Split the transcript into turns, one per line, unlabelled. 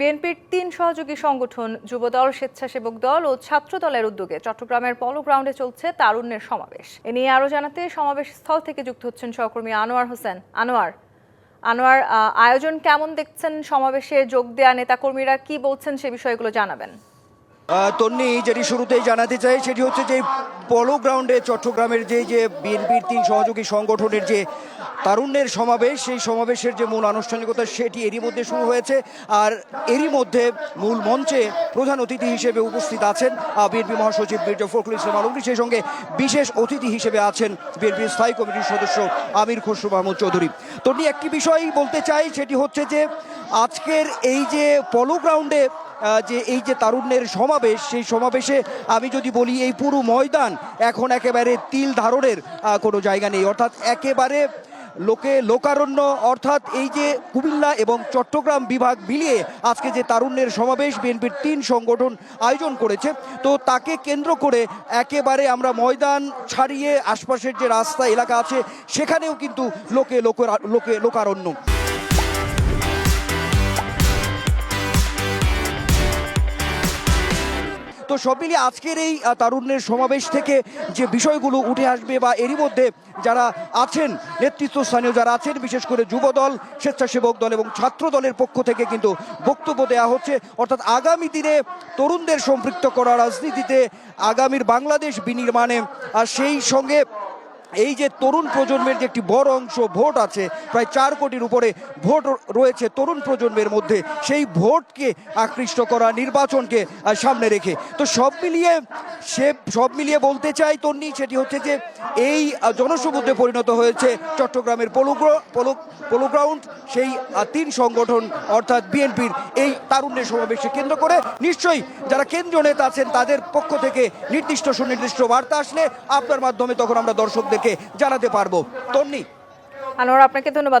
বিএনপির তিন সহযোগী সংগঠন যুবদল স্বেচ্ছাসেবক দল ও ছাত্র দলের উদ্যোগে চট্টগ্রামের পলো গ্রাউন্ডে চলছে তারুণ্যের সমাবেশ এ নিয়ে আরও জানাতে সমাবেশ স্থল থেকে যুক্ত হচ্ছেন সহকর্মী আনোয়ার হোসেন আনোয়ার আনোয়ার আয়োজন কেমন দেখছেন সমাবেশে যোগ দেয়া নেতাকর্মীরা কি বলছেন সে বিষয়গুলো জানাবেন
তন্নি যেটি শুরুতেই জানাতে চাই সেটি হচ্ছে যে পলো গ্রাউন্ডে চট্টগ্রামের যে যে বিএনপির তিন সহযোগী সংগঠনের যে তারুণ্যের সমাবেশ সেই সমাবেশের যে মূল আনুষ্ঠানিকতা সেটি এরই মধ্যে শুরু হয়েছে আর এরই মধ্যে মূল মঞ্চে প্রধান অতিথি হিসেবে উপস্থিত আছেন বিএনপি মহাসচিব মির্জা ফখরুল ইসলাম আলমগীর সেই সঙ্গে বিশেষ অতিথি হিসেবে আছেন বিএনপির স্থায়ী কমিটির সদস্য আমির খসরু মাহমুদ চৌধুরী তন্নি একটি বিষয় বলতে চাই সেটি হচ্ছে যে আজকের এই যে পলো গ্রাউন্ডে যে এই যে তারুণ্যের সমাবেশ সেই সমাবেশে আমি যদি বলি এই পুরো ময়দান এখন একেবারে তিল ধারণের কোনো জায়গা নেই অর্থাৎ একেবারে লোকে লোকারণ্য অর্থাৎ এই যে কুমিল্লা এবং চট্টগ্রাম বিভাগ মিলিয়ে আজকে যে তারুণ্যের সমাবেশ বিএনপির তিন সংগঠন আয়োজন করেছে তো তাকে কেন্দ্র করে একেবারে আমরা ময়দান ছাড়িয়ে আশপাশের যে রাস্তা এলাকা আছে সেখানেও কিন্তু লোকে লোক লোকে লোকারণ্য তো সব মিলিয়ে আজকের এই তারুণ্যের সমাবেশ থেকে যে বিষয়গুলো উঠে আসবে বা এরই মধ্যে যারা আছেন নেতৃত্বস্থানীয় যারা আছেন বিশেষ করে যুব দল স্বেচ্ছাসেবক দল এবং ছাত্র দলের পক্ষ থেকে কিন্তু বক্তব্য দেওয়া হচ্ছে অর্থাৎ আগামী দিনে তরুণদের সম্পৃক্ত করা রাজনীতিতে আগামীর বাংলাদেশ বিনির্মাণে আর সেই সঙ্গে এই যে তরুণ প্রজন্মের যে একটি বড় অংশ ভোট আছে প্রায় চার কোটির উপরে ভোট রয়েছে তরুণ প্রজন্মের মধ্যে সেই ভোটকে আকৃষ্ট করা নির্বাচনকে সামনে রেখে তো সব মিলিয়ে সে সব মিলিয়ে বলতে চাই তন্নি সেটি হচ্ছে যে এই জনসমুদ্রে পরিণত হয়েছে চট্টগ্রামের পোলো পোলোগ্রাউন্ড সেই তিন সংগঠন অর্থাৎ বিএনপির এই তারুণ্য সমাবেশে কেন্দ্র করে নিশ্চয়ই যারা কেন্দ্রীয় নেতা আছেন তাদের পক্ষ থেকে নির্দিষ্ট সুনির্দিষ্ট বার্তা আসলে আপনার মাধ্যমে তখন আমরা দর্শকদের জানাতে পারবো তন্নি আনোয়ার আপনাকে ধন্যবাদ